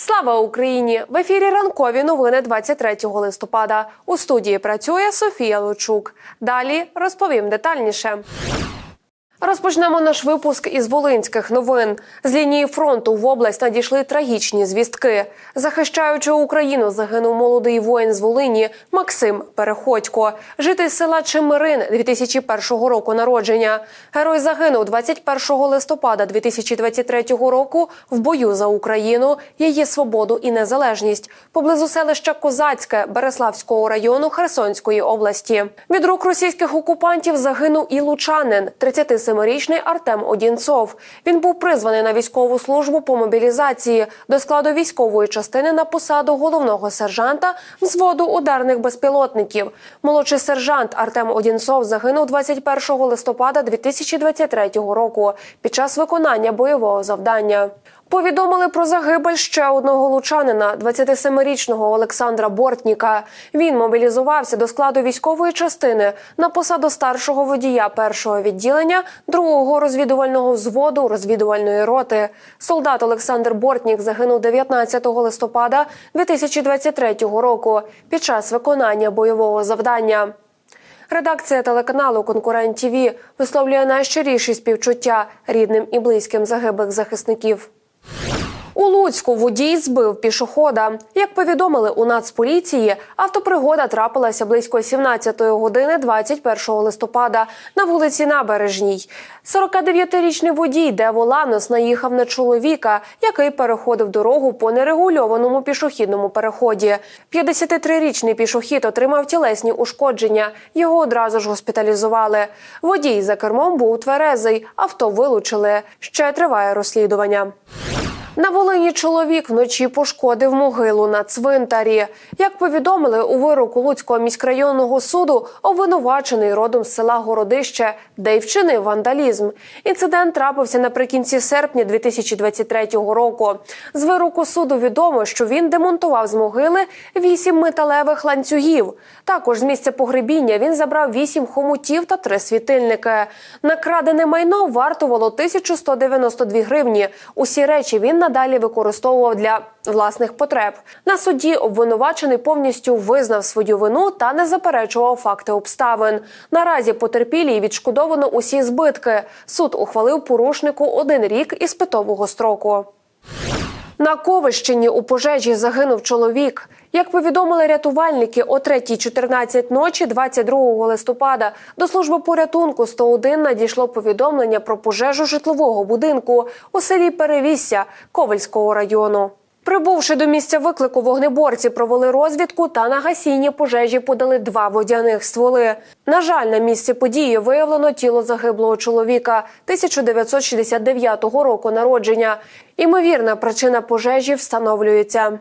Слава Україні! В ефірі ранкові новини 23 листопада. У студії працює Софія Лучук. Далі розповім детальніше. Розпочнемо наш випуск із волинських новин. З лінії фронту в область надійшли трагічні звістки. Захищаючи Україну, загинув молодий воїн з Волині Максим Переходько, житель села Чемирин 2001 року народження. Герой загинув 21 листопада 2023 року в бою за Україну, її свободу і незалежність поблизу селища Козацьке Береславського району Херсонської області. Від рук російських окупантів загинув і лучанин 37-річний Артем Одінцов. Він був призваний на військову службу по мобілізації до складу військової частини на посаду головного сержанта взводу ударних безпілотників. Молодший сержант Артем Одінцов загинув 21 листопада 2023 року під час виконання бойового завдання. Повідомили про загибель ще одного лучанина, 27-річного Олександра Бортніка. Він мобілізувався до складу військової частини на посаду старшого водія першого відділення другого розвідувального взводу розвідувальної роти. Солдат Олександр Бортнік загинув 19 листопада 2023 року під час виконання бойового завдання. Редакція телеканалу Конкурент ТІВІ висловлює найщиріші співчуття рідним і близьким загиблих захисників. У Луцьку водій збив пішохода. Як повідомили у Нацполіції, автопригода трапилася близько 17 години 21 листопада на вулиці Набережній. 49-річний водій Дево Ланос наїхав на чоловіка, який переходив дорогу по нерегульованому пішохідному переході. 53-річний пішохід отримав тілесні ушкодження. Його одразу ж госпіталізували. Водій за кермом був тверезий, авто вилучили. Ще триває розслідування. На Волині чоловік вночі пошкодив могилу на цвинтарі. Як повідомили у вироку Луцького міськрайонного суду, обвинувачений родом з села Городище, де й вчинив вандалізм. Інцидент трапився наприкінці серпня 2023 року. З вироку суду відомо, що він демонтував з могили вісім металевих ланцюгів. Також з місця погребіння він забрав вісім хомутів та три світильники. Накрадене майно вартувало 1192 гривні. Усі речі він надалі використовував для власних потреб. На суді обвинувачений повністю визнав свою вину та не заперечував факти обставин. Наразі потерпілій відшкодовано усі збитки. Суд ухвалив порушнику один рік із питового строку. На Ковищині у пожежі загинув чоловік. Як повідомили рятувальники, о 3.14 ночі, 22 листопада, до служби порятунку 101 надійшло повідомлення про пожежу житлового будинку у селі Перевісся Ковальського району. Прибувши до місця виклику, вогнеборці провели розвідку та на гасіння пожежі подали два водяних стволи. На жаль, на місці події виявлено тіло загиблого чоловіка 1969 року народження. Імовірна причина пожежі встановлюється.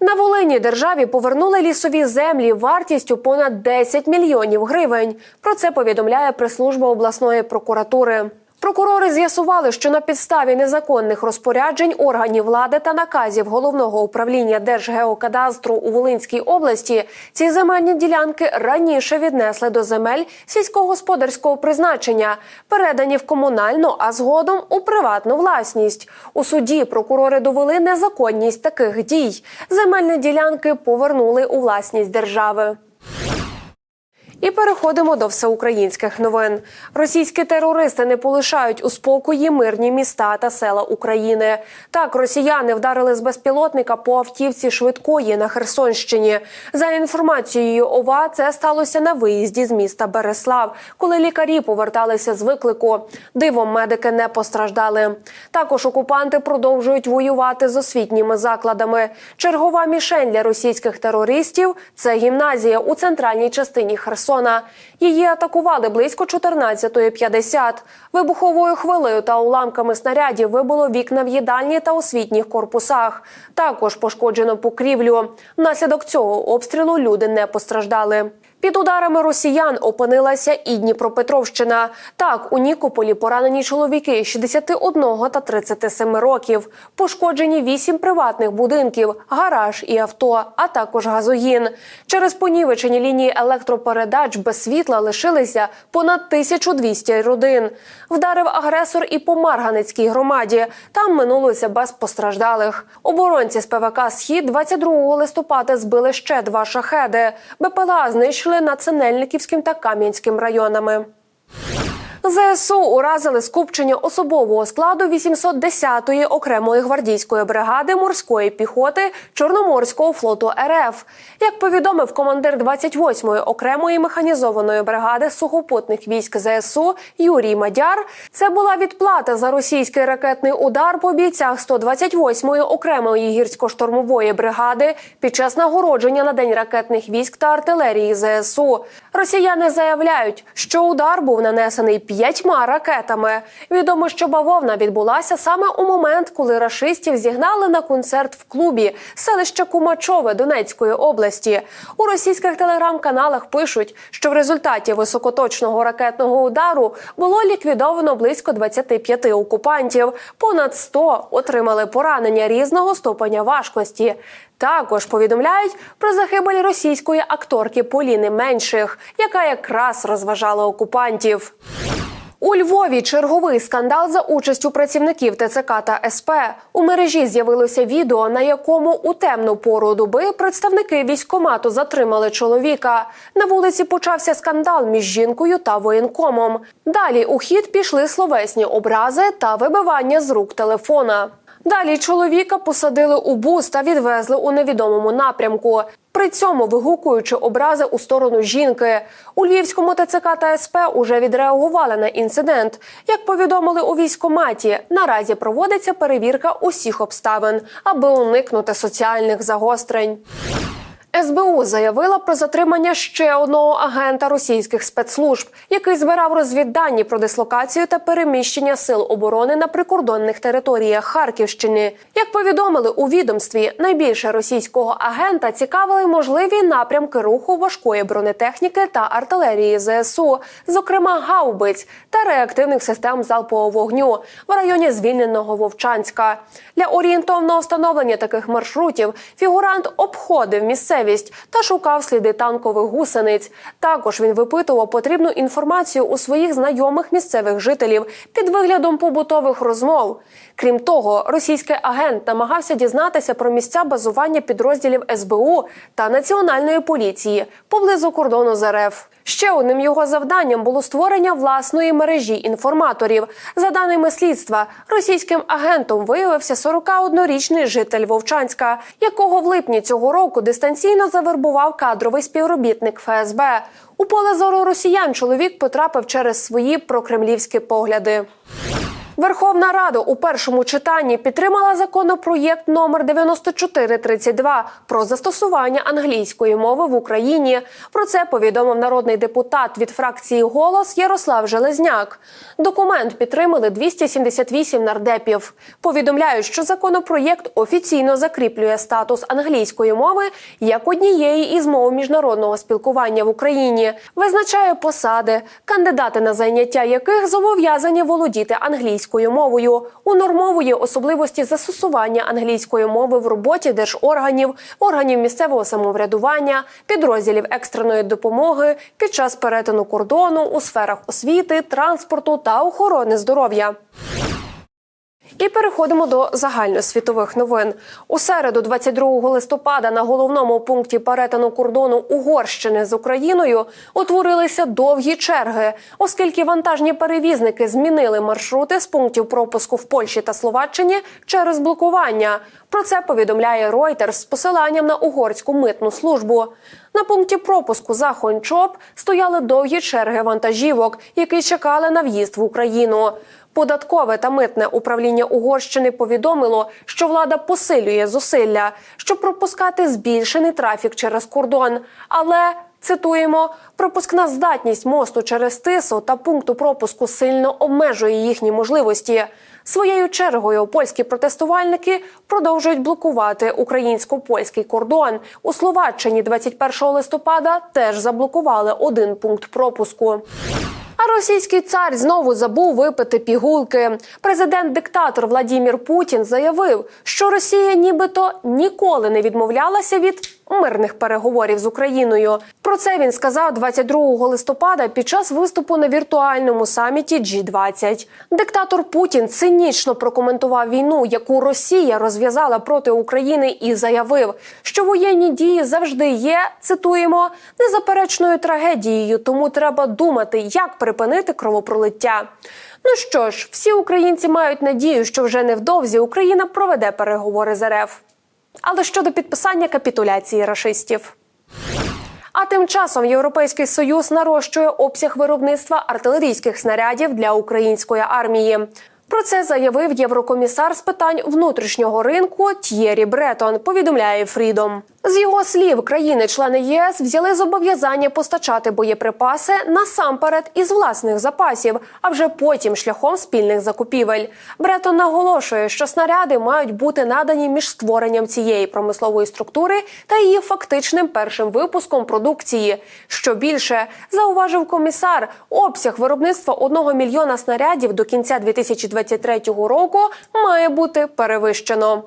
На Волині державі повернули лісові землі вартістю понад 10 мільйонів гривень. Про це повідомляє прес-служба обласної прокуратури. Прокурори з'ясували, що на підставі незаконних розпоряджень органів влади та наказів головного управління Держгеокадастру у Волинській області ці земельні ділянки раніше віднесли до земель сільськогосподарського призначення, передані в комунальну, а згодом у приватну власність. У суді прокурори довели незаконність таких дій. Земельні ділянки повернули у власність держави. І переходимо до всеукраїнських новин. Російські терористи не полишають у спокої мирні міста та села України. Так, росіяни вдарили з безпілотника по автівці швидкої на Херсонщині. За інформацією ОВА, це сталося на виїзді з міста Береслав, коли лікарі поверталися з виклику. Дивом медики не постраждали. Також окупанти продовжують воювати з освітніми закладами. Чергова мішень для російських терористів це гімназія у центральній частині Херсона. Херсона. Її атакували близько 14.50. Вибуховою хвилею та уламками снарядів вибило вікна в їдальні та освітніх корпусах. Також пошкоджено покрівлю. Внаслідок цього обстрілу люди не постраждали. Під ударами росіян опинилася і Дніпропетровщина. Так, у Нікополі поранені чоловіки 61 та 37 років. Пошкоджені 8 приватних будинків, гараж і авто, а також газогін. Через понівечені лінії електропередач без світла лишилися понад 1200 родин. Вдарив агресор і по Марганецькій громаді. Там минулося без постраждалих. Оборонці з ПВК Схід 22 листопада збили ще два шахеди. БПЛА знищили над Синельниківським та Кам'янським районами. ЗСУ уразили скупчення особового складу 810-ї окремої гвардійської бригади морської піхоти Чорноморського флоту РФ. Як повідомив командир 28-ї окремої механізованої бригади сухопутних військ ЗСУ Юрій Мадяр, це була відплата за російський ракетний удар по бійцях 128-ї окремої гірсько-штурмової бригади під час нагородження на день ракетних військ та артилерії ЗСУ. Росіяни заявляють, що удар був нанесений п'ятьма ракетами. Відомо, що бавовна відбулася саме у момент, коли рашистів зігнали на концерт в клубі селища Кумачове Донецької області. У російських телеграм-каналах пишуть, що в результаті високоточного ракетного удару було ліквідовано близько 25 окупантів. Понад 100 отримали поранення різного ступеня важкості. Також повідомляють про загибель російської акторки Поліни Менших, яка якраз розважала окупантів. У Львові черговий скандал за участю працівників ТЦК та СП. У мережі з'явилося відео, на якому у темну пору доби представники військкомату затримали чоловіка. На вулиці почався скандал між жінкою та воєнкомом. Далі у хід пішли словесні образи та вибивання з рук телефона. Далі чоловіка посадили у бус та відвезли у невідомому напрямку. При цьому вигукуючи образи у сторону жінки. У Львівському ТЦК та СП уже відреагували на інцидент. Як повідомили у військкоматі, наразі проводиться перевірка усіх обставин, аби уникнути соціальних загострень. СБУ заявила про затримання ще одного агента російських спецслужб, який збирав розвіддані про дислокацію та переміщення сил оборони на прикордонних територіях Харківщини. Як повідомили у відомстві, найбільше російського агента цікавили можливі напрямки руху важкої бронетехніки та артилерії ЗСУ, зокрема гаубиць та реактивних систем залпового вогню в районі звільненого Вовчанська. Для орієнтовного встановлення таких маршрутів фігурант обходив місцевість та шукав сліди танкових гусениць. Також він випитував потрібну інформацію у своїх знайомих місцевих жителів під виглядом побутових розмов. Крім того, російський агент намагався дізнатися про місця базування підрозділів СБУ та національної поліції поблизу кордону з РФ. Ще одним його завданням було створення власної мережі інформаторів. За даними слідства, російським агентом виявився 41-річний житель Вовчанська, якого в липні цього року дистанційно завербував кадровий співробітник ФСБ. У поле зору росіян чоловік потрапив через свої прокремлівські погляди. Верховна Рада у першому читанні підтримала законопроєкт номер 9432 про застосування англійської мови в Україні. Про це повідомив народний депутат від фракції Голос Ярослав Железняк. Документ підтримали 278 нардепів. Повідомляють, що законопроєкт офіційно закріплює статус англійської мови як однієї із мов міжнародного спілкування в Україні, визначає посади, кандидати на зайняття яких зобов'язані володіти англійською мовою, унормовує особливості застосування англійської мови в роботі держорганів, органів місцевого самоврядування, підрозділів екстреної допомоги під час перетину кордону у сферах освіти, транспорту та охорони здоров'я. І переходимо до загальносвітових новин. У середу, 22 листопада, на головному пункті перетину кордону Угорщини з Україною утворилися довгі черги, оскільки вантажні перевізники змінили маршрути з пунктів пропуску в Польщі та Словаччині через блокування. Про це повідомляє Reuters з посиланням на угорську митну службу. На пункті пропуску за Хончоп стояли довгі черги вантажівок, які чекали на в'їзд в Україну. Податкове та митне управління Угорщини повідомило, що влада посилює зусилля, щоб пропускати збільшений трафік через кордон. Але цитуємо, пропускна здатність мосту через тису та пункту пропуску сильно обмежує їхні можливості. Своєю чергою польські протестувальники продовжують блокувати українсько-польський кордон. У Словаччині 21 листопада теж заблокували один пункт пропуску. Російський цар знову забув випити пігулки. Президент-диктатор Владімір Путін заявив, що Росія нібито ніколи не відмовлялася від мирних переговорів з Україною. Про це він сказав 22 листопада під час виступу на віртуальному саміті G20. Диктатор Путін цинічно прокоментував війну, яку Росія розв'язала проти України, і заявив, що воєнні дії завжди є. Цитуємо незаперечною трагедією, тому треба думати, як припинити кровопролиття. Ну що ж, всі українці мають надію, що вже невдовзі Україна проведе переговори з РФ. Але щодо підписання капітуляції рашистів. А тим часом Європейський союз нарощує обсяг виробництва артилерійських снарядів для української армії. Про це заявив єврокомісар з питань внутрішнього ринку Т'єрі Бретон. Повідомляє Фрідом. З його слів, країни-члени ЄС взяли зобов'язання постачати боєприпаси насамперед із власних запасів, а вже потім шляхом спільних закупівель. Бретон наголошує, що снаряди мають бути надані між створенням цієї промислової структури та її фактичним першим випуском продукції. Що більше зауважив комісар, обсяг виробництва одного мільйона снарядів до кінця 2023 року має бути перевищено.